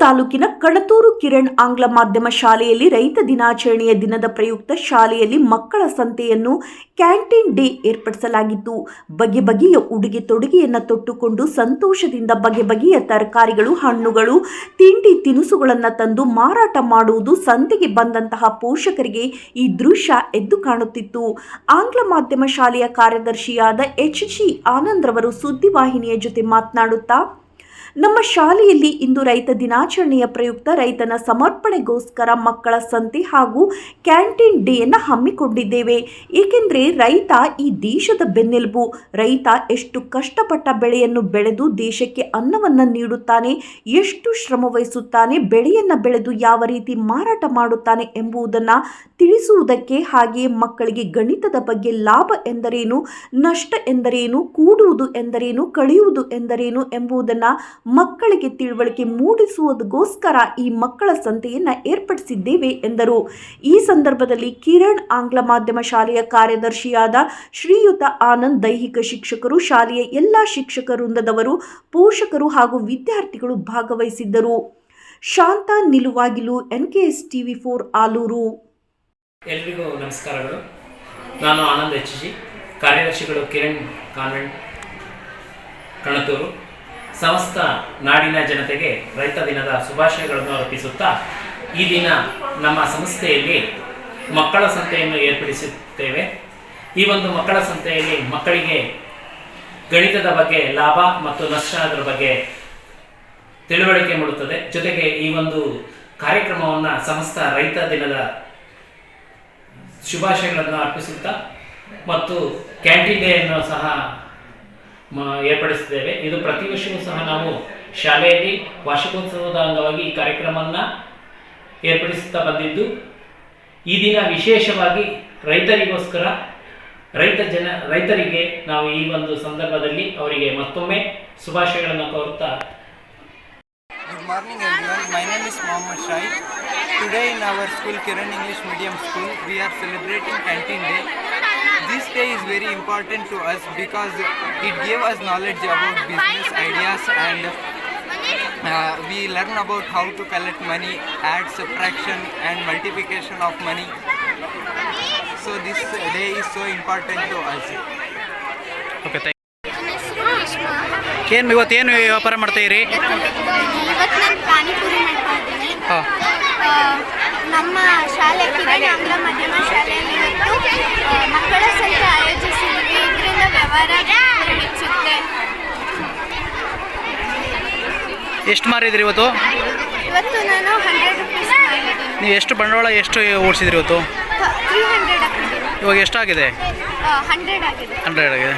ತಾಲೂಕಿನ ಕಣತೂರು ಕಿರಣ್ ಆಂಗ್ಲ ಮಾಧ್ಯಮ ಶಾಲೆಯಲ್ಲಿ ರೈತ ದಿನಾಚರಣೆಯ ದಿನದ ಪ್ರಯುಕ್ತ ಶಾಲೆಯಲ್ಲಿ ಮಕ್ಕಳ ಸಂತೆಯನ್ನು ಕ್ಯಾಂಟೀನ್ ಡೇ ಏರ್ಪಡಿಸಲಾಗಿತ್ತು. ಬಗೆ ಬಗೆಯ ಉಡುಗೆ ತೊಡುಗೆಯನ್ನು ತೊಟ್ಟುಕೊಂಡು ಸಂತೋಷದಿಂದ ಬಗೆ ಬಗೆಯ ತರಕಾರಿಗಳು, ಹಣ್ಣುಗಳು, ತಿಂಡಿ ತಿನಿಸುಗಳನ್ನು ತಂದು ಮಾರಾಟ ಮಾಡುವುದು ಸಂತೆಗೆ ಬಂದಂತಹ ಪೋಷಕರಿಗೆ ಈ ದೃಶ್ಯ ಎದ್ದು ಕಾಣುತ್ತಿತ್ತು. ಆಂಗ್ಲ ಮಾಧ್ಯಮ ಶಾಲೆಯ ಕಾರ್ಯದರ್ಶಿಯಾದ ಎಚ್. ಜಿ. ಆನಂದ್ರವರು ಸುದ್ದಿವಾಹಿನಿಯ ಜೊತೆ ಮಾತನಾಡುತ್ತಾ ನಮ್ಮ ಶಾಲೆಯಲ್ಲಿ ಇಂದು ರೈತ ದಿನಾಚರಣೆಯ ಪ್ರಯುಕ್ತ ರೈತನ ಸಮರ್ಪಣೆಗೋಸ್ಕರ ಮಕ್ಕಳ ಸಂತೆ ಹಾಗೂ ಕ್ಯಾಂಟೀನ್ ಡೇಯನ್ನು ಹಮ್ಮಿಕೊಂಡಿದ್ದೇವೆ. ಏಕೆಂದರೆ ರೈತ ಈ ದೇಶದ ಬೆನ್ನೆಲುಬು. ರೈತ ಎಷ್ಟು ಕಷ್ಟಪಟ್ಟ ಬೆಳೆಯನ್ನು ಬೆಳೆದು ದೇಶಕ್ಕೆ ಅನ್ನವನ್ನು ನೀಡುತ್ತಾನೆ, ಎಷ್ಟು ಶ್ರಮವಹಿಸುತ್ತಾನೆ, ಬೆಳೆಯನ್ನು ಬೆಳೆದು ಯಾವ ರೀತಿ ಮಾರಾಟ ಮಾಡುತ್ತಾನೆ ಎಂಬುದನ್ನು ತಿಳಿಸುವುದಕ್ಕೆ ಹಾಗೆಯೇ ಮಕ್ಕಳಿಗೆ ಗಣಿತದ ಬಗ್ಗೆ ಲಾಭ ಎಂದರೇನು, ನಷ್ಟ ಎಂದರೇನು, ಕೂಡುವುದು ಎಂದರೇನು, ಕಳೆಯುವುದು ಎಂದರೇನು ಎಂಬುದನ್ನು ಮಕ್ಕಳಿಗೆ ತಿಳುವಳಿಕೆ ಮೂಡಿಸುವುದಕ್ಕೋಸ್ಕರ ಈ ಮಕ್ಕಳ ಸಂತೆಯನ್ನು ಏರ್ಪಡಿಸಿದ್ದೇವೆ ಎಂದರು. ಈ ಸಂದರ್ಭದಲ್ಲಿ ಕಿರಣ್ ಆಂಗ್ಲ ಮಾಧ್ಯಮ ಶಾಲೆಯ ಕಾರ್ಯದರ್ಶಿಯಾದ ಶ್ರೀಯುತ ಆನಂದ್ ದೈಹಿಕ ಶಿಕ್ಷಕರು, ಶಾಲೆಯ ಎಲ್ಲ ಶಿಕ್ಷಕ ವೃಂದದವರು, ಪೋಷಕರು ಹಾಗೂ ವಿದ್ಯಾರ್ಥಿಗಳು ಭಾಗವಹಿಸಿದ್ದರು. ಶಾಂತ ನಿಲುವಾಗಿಲು, ಎನ್ಕೆಎಸ್ ಟಿವಿ ಫೋರ್ ಆಲೂರು. ಎಲ್ರಿಗೂ ನಮಸ್ಕಾರಗಳು. ನಾನು ಆನಂದ್ ಎಚ್ ಜಿ, ಕಾರ್ಯದರ್ಶಿಗಳು ಕಿರಣ್ ಕಾನ್ವೆಂಟ್ ಕಣತೂರು ಸಮಸ್ತ ನಾಡಿನ ಜನತೆಗೆ ರೈತ ದಿನದ ಶುಭಾಶಯಗಳನ್ನು ಅರ್ಪಿಸುತ್ತಾ ಈ ದಿನ ನಮ್ಮ ಸಂಸ್ಥೆಯಲ್ಲಿ ಮಕ್ಕಳ ಸಂತೆಯನ್ನು ಏರ್ಪಡಿಸುತ್ತೇವೆ. ಈ ಒಂದು ಮಕ್ಕಳ ಸಂತೆಯಲ್ಲಿ ಮಕ್ಕಳಿಗೆ ಗಣಿತದ ಬಗ್ಗೆ ಲಾಭ ಮತ್ತು ನಷ್ಟ ಅದರ ಬಗ್ಗೆ ತಿಳುವಳಿಕೆ ಮೂಡುತ್ತದೆ. ಜೊತೆಗೆ ಈ ಒಂದು ಕಾರ್ಯಕ್ರಮವನ್ನು ಸಮಸ್ತ ರೈತ ದಿನದ ಶುಭಾಶಯಗಳನ್ನು ಅರ್ಪಿಸುತ್ತಾ ಮತ್ತು ಕ್ಯಾಂಟೀನ್ ಡೇಯನ್ನು ಸಹ ಏರ್ಪಡಿಸಿದ್ದೇವೆ. ಇದು ಪ್ರತಿ ವರ್ಷವೂ ಸಹ ನಾವು ಶಾಲೆಯಲ್ಲಿ ವಾರ್ಷಿಕೋತ್ಸವದ ಅಂಗವಾಗಿ ಈ ಕಾರ್ಯಕ್ರಮವನ್ನು ಏರ್ಪಡಿಸುತ್ತಾ ಬಂದಿದ್ದು. ಈ ದಿನ ವಿಶೇಷವಾಗಿ ರೈತರಿಗೋಸ್ಕರ ರೈತ ಜನ, ರೈತರಿಗೆ ನಾವು ಈ ಒಂದು ಸಂದರ್ಭದಲ್ಲಿ ಅವರಿಗೆ ಮತ್ತೊಮ್ಮೆ ಶುಭಾಶಯಗಳನ್ನು ಕೋರುತ್ತಾ good morning everyone my name is Mohammed Shahi today in our school Kiran English medium school we are celebrating canteen Day. This day is very important to us because it gave us knowledge about business ideas and uh, we learn about how to collect money, add, subtraction and multiplication of money. So this day is so important to us. Okay thank ಏನು ಇವತ್ತೇನು ವ್ಯಾಪಾರ ಮಾಡ್ತಾಯಿರಿ ಇವತ್ತು ನಾನು ಪಾನಿಪುರಿ ಮಾಡ್ತಾ ಇದ್ದೀನಿ ನಮ್ಮ ಶಾಲೆ ಕಿರಣ್ ಆಂಗ್ಲ ಮಾಧ್ಯಮ ಶಾಲೆಯಲ್ಲಿ ಮಕ್ಕಳ ಸಂಖ್ಯೆ ಆಯೋಜಿಸಿದ್ವಿ. ಇದರಿಂದ ವ್ಯವಹಾರ ಹೆಚ್ಚುತ್ತೆ. ಎಷ್ಟು ಮಾರಿದ್ರಿ ಇವತ್ತು? ಇವತ್ತು ನಾನು ಹಂಡ್ರೆಡ್ ರುಪೀಸ್ ನೀವು ಎಷ್ಟು ಬಂಡವಾಳ ಎಷ್ಟು ಓಡಿಸಿದ್ರಿ ಇವತ್ತು? ತ್ರೀ ಹಂಡ್ರೆಡ್ ಇವಾಗ ಎಷ್ಟಾಗಿದೆ? ಹಂಡ್ರೆಡ್ ಆಗಿದೆ. ಹಂಡ್ರೆಡ್ ಆಗಿದೆ.